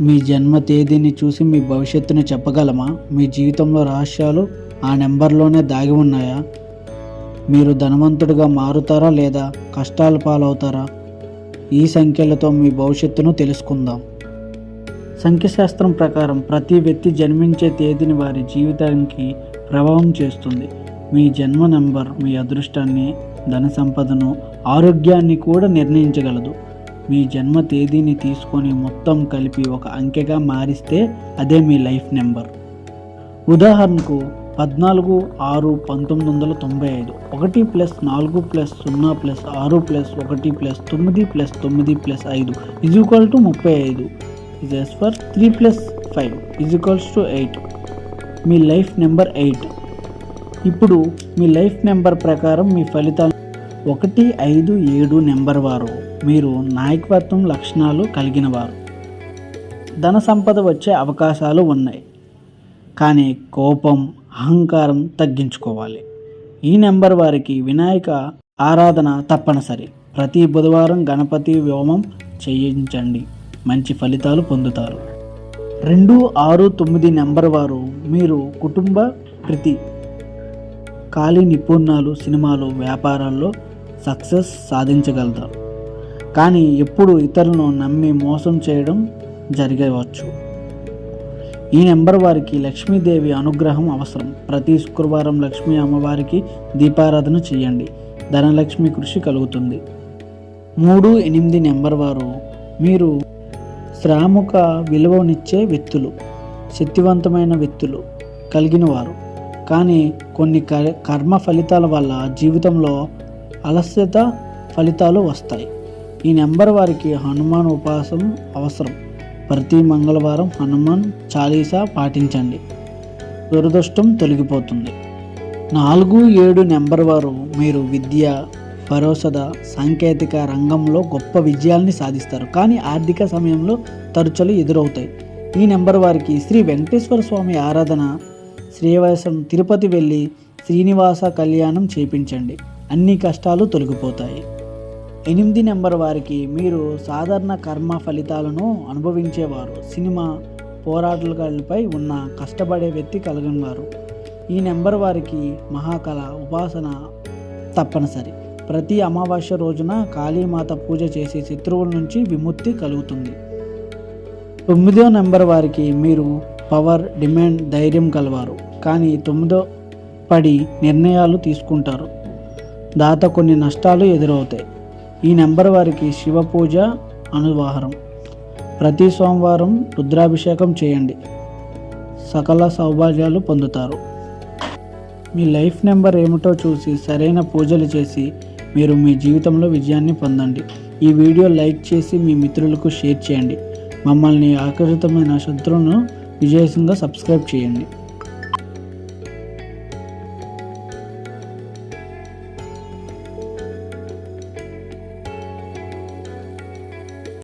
మీ జన్మ తేదీని చూసి మీ భవిష్యత్తుని చెప్పగలమా? మీ జీవితంలో రహస్యాలు ఆ నెంబర్లోనే దాగి ఉన్నాయా? మీరు ధనవంతుడిగా మారుతారా లేదా కష్టాల పాలవుతారా? ఈ సంఖ్యలతో మీ భవిష్యత్తును తెలుసుకుందాం. సంఖ్యశాస్త్రం ప్రకారం ప్రతి వ్యక్తి జన్మించే తేదీని వారి జీవితానికి ప్రభావం చేస్తుంది. మీ జన్మ నెంబర్ మీ అదృష్టాన్ని ధన సంపదను ఆరోగ్యాన్ని కూడా నిర్ణయించగలదు. మీ జన్మ తేదీని తీసుకొని మొత్తం కలిపి ఒక అంకెగా మారిస్తే అదే మీ లైఫ్ నెంబర్. ఉదాహరణకు పద్నాలుగు ఆరు పంతొమ్మిది వందల తొంభై ఐదు. ఒకటి ప్లస్ నాలుగు ప్లస్ సున్నా ప్లస్ ఆరు ప్లస్ ఒకటి ప్లస్ తొమ్మిది ప్లస్ తొమ్మిది ప్లస్ ఐదు ఇజ్ ఈక్వల్ టు ముప్పై ఐదు. Is S for three plus five is equals to eight me life number eight. ఇప్పుడు మీ లైఫ్ నెంబర్ ప్రకారం మీ ఫలితాలు ఒకటి ఐదు ఏడు నెంబర్ వారు. మీరు నాయకత్వం లక్షణాలు కలిగిన వారు. ధన సంపద వచ్చే అవకాశాలు ఉన్నాయి. కానీ కోపం అహంకారం తగ్గించుకోవాలి. ఈ నెంబర్ వారికి వినాయక ఆరాధన తప్పనిసరి. ప్రతి బుధవారం గణపతి వ్యోమం చేయించండి. మంచి ఫలితాలు పొందుతారు. రెండు ఆరు తొమ్మిది నెంబర్ వారు మీరు కుటుంబ ప్రతి ఖాళీ నిపుణాలు సినిమాలు వ్యాపారాల్లో సక్సెస్ సాధించగలుగుతారు కానీ ఎప్పుడు ఇతరులను నమ్మి మోసం చేయడం జరగవచ్చు. ఈ నెంబర్ వారికి లక్ష్మీదేవి అనుగ్రహం అవసరం. ప్రతి శుక్రవారం లక్ష్మీ అమ్మవారికి దీపారాధన చేయండి. ధనలక్ష్మి కృషి కలుగుతుంది. మూడు ఎనిమిది నెంబర్ వారు మీరు శ్రాముక విలువనిచ్చే వ్యక్తులు శక్తివంతమైన వ్యక్తులు కలిగిన వారు. కానీ కొన్ని కర్మ ఫలితాల వల్ల జీవితంలో అలస్యత ఫలితాలు వస్తాయి. ఈ నెంబర్ వారికి హనుమాన్ ఉపాసం అవసరం. ప్రతి మంగళవారం హనుమాన్ చాలీసా పాటించండి. దురదృష్టం తొలగిపోతుంది. నాలుగు ఏడు నెంబర్ వారు మీరు విద్య భరోసద సాంకేతిక రంగంలో గొప్ప విజయాల్ని సాధిస్తారు. కానీ ఆర్థిక సమయంలో తరచులు ఎదురవుతాయి. ఈ నెంబర్ వారికి శ్రీ వెంకటేశ్వర స్వామి ఆరాధన శ్రీవాసం తిరుపతి వెళ్ళి శ్రీనివాస కళ్యాణం చేపించండి. అన్ని కష్టాలు తొలగిపోతాయి. ఎనిమిది నెంబర్ వారికి మీరు సాధారణ కర్మ ఫలితాలను అనుభవించేవారు. సినిమా పోరాటాలపై ఉన్న కష్టపడే వ్యక్తి కలిగినవారు. ఈ నెంబర్ వారికి మహాకళ ఉపాసన తప్పనిసరి. ప్రతి అమావాస్య రోజున కాళీమాత పూజ చేసి శత్రువుల నుంచి విముక్తి కలుగుతుంది. తొమ్మిదో నెంబర్ వారికి మీరు పవర్ డిమాండ్ ధైర్యం కలవారు. కానీ తొమ్మిదో పడి నిర్ణయాలు తీసుకుంటారు. దాత కొన్ని నష్టాలు ఎదురవుతాయి. ఈ నెంబర్ వారికి శివ పూజ అనువాహరం. ప్రతి సోమవారం రుద్రాభిషేకం చేయండి. సకల సౌభాగ్యాలు పొందుతారు. మీ లైఫ్ నెంబర్ ఏమిటో చూసి సరైన పూజలు చేసి మీరు మీ జీవితంలో విజయాన్ని పొందండి. ఈ వీడియో లైక్ చేసి మీ మిత్రులకు షేర్ చేయండి. మమ్మల్ని ఆకర్షితమైన శత్రువును విజయసంగా సబ్స్క్రైబ్ చేయండి.